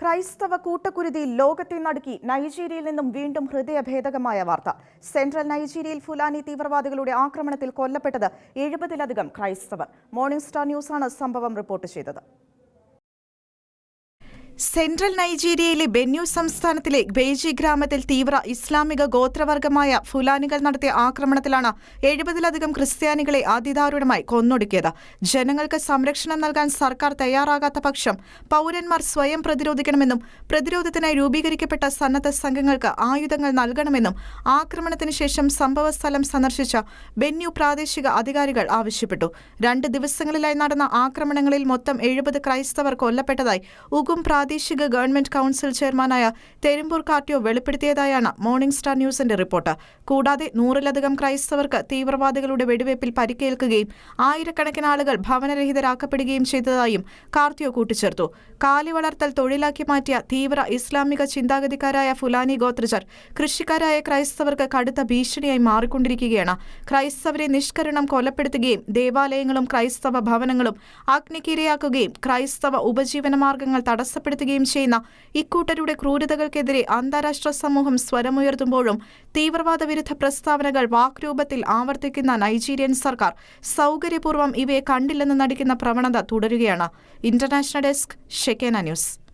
ക്രൈസ്തവ കൂട്ടക്കുരുതി ലോകത്തെ നടുക്കി നൈജീരിയയിൽ നിന്നും വീണ്ടും ഹൃദയഭേദകമായ വാർത്ത. സെൻട്രൽ നൈജീരിയയിൽ ഫുലാനി തീവ്രവാദികളുടെ ആക്രമണത്തിൽ കൊല്ലപ്പെട്ടത് എഴുപതിലധികം ക്രൈസ്തവർ. മോർണിംഗ് സ്റ്റാർ ന്യൂസാണ് സംഭവം റിപ്പോർട്ട് ചെയ്തത്. സെൻട്രൽ നൈജീരിയയിലെ ബെന്യു സംസ്ഥാനത്തിലെ ബേജി ഗ്രാമത്തിൽ തീവ്ര ഇസ്ലാമിക ഗോത്രവർഗമായ ഫുലാനികൾ നടത്തിയ ആക്രമണത്തിലാണ് എഴുപതിലധികം ക്രിസ്ത്യാനികളെ അതിദാരുണമായി കൊന്നൊടുക്കിയത്. ജനങ്ങൾക്ക് സംരക്ഷണം നൽകാൻ സർക്കാർ തയ്യാറാകാത്ത പക്ഷം പൗരന്മാർ സ്വയം പ്രതിരോധിക്കണമെന്നും പ്രതിരോധത്തിനായി രൂപീകരിക്കപ്പെട്ട സന്നദ്ധ സംഘങ്ങൾക്ക് ആയുധങ്ങൾ നൽകണമെന്നും ആക്രമണത്തിന് ശേഷം സംഭവസ്ഥലം സന്ദർശിച്ച ബെന്യു പ്രാദേശിക അധികാരികൾ ആവശ്യപ്പെട്ടു. രണ്ട് ദിവസങ്ങളിലായി നടന്ന ആക്രമണങ്ങളിൽ മൊത്തം എഴുപത് ക്രൈസ്തവർ കൊല്ലപ്പെട്ടതായി ഉഗും ഗവൺമെന്റ് കൗൺസിൽ ചെയർമാനായ തെരുമ്പൂർ കാർട്ടിയോ വെളിപ്പെടുത്തിയതായാണ് മോർണിംഗ് സ്റ്റാർ ന്യൂസിന്റെ റിപ്പോർട്ട്. കൂടാതെ നൂറിലധികം ക്രൈസ്തവർക്ക് തീവ്രവാദികളുടെ വെടിവയ്പിൽ പരിക്കേൽക്കുകയും ആയിരക്കണക്കിന് ആളുകൾ ഭവനരഹിതരാക്കപ്പെടുകയും ചെയ്തതായും കാർത്തിയോ കൂട്ടിച്ചേർത്തു. കാലി വളർത്തൽ തൊഴിലാക്കി മാറ്റിയ തീവ്ര ഇസ്ലാമിക ചിന്താഗതിക്കാരായ ഫുലാനി ഗോത്രജർ കൃഷിക്കാരായ ക്രൈസ്തവർക്ക് കടുത്ത ഭീഷണിയായി മാറിക്കൊണ്ടിരിക്കുകയാണ്. ക്രൈസ്തവരെ നിഷ്കരണം കൊലപ്പെടുത്തുകയും ദേവാലയങ്ങളും ക്രൈസ്തവ ഭവനങ്ങളും അഗ്നിക്കിരയാക്കുകയും ക്രൈസ്തവ ഉപജീവന മാർഗങ്ങൾ തടസ്സപ്പെടുത്തുകയും ചെയ്യുന്ന ഇക്കൂട്ടരുടെ ക്രൂരതകൾക്കെതിരെ അന്താരാഷ്ട്ര സമൂഹം സ്വരമുയർത്തുമ്പോഴും തീവ്രവാദ വിരുദ്ധ പ്രസ്താവനകൾ വാക്രൂപത്തിൽ ആവർത്തിക്കുന്ന നൈജീരിയൻ സർക്കാർ സൗകര്യപൂർവം ഇവയെ കണ്ടില്ലെന്ന് നടിക്കുന്ന പ്രവണത തുടരുകയാണ്. International desk Shekinah news.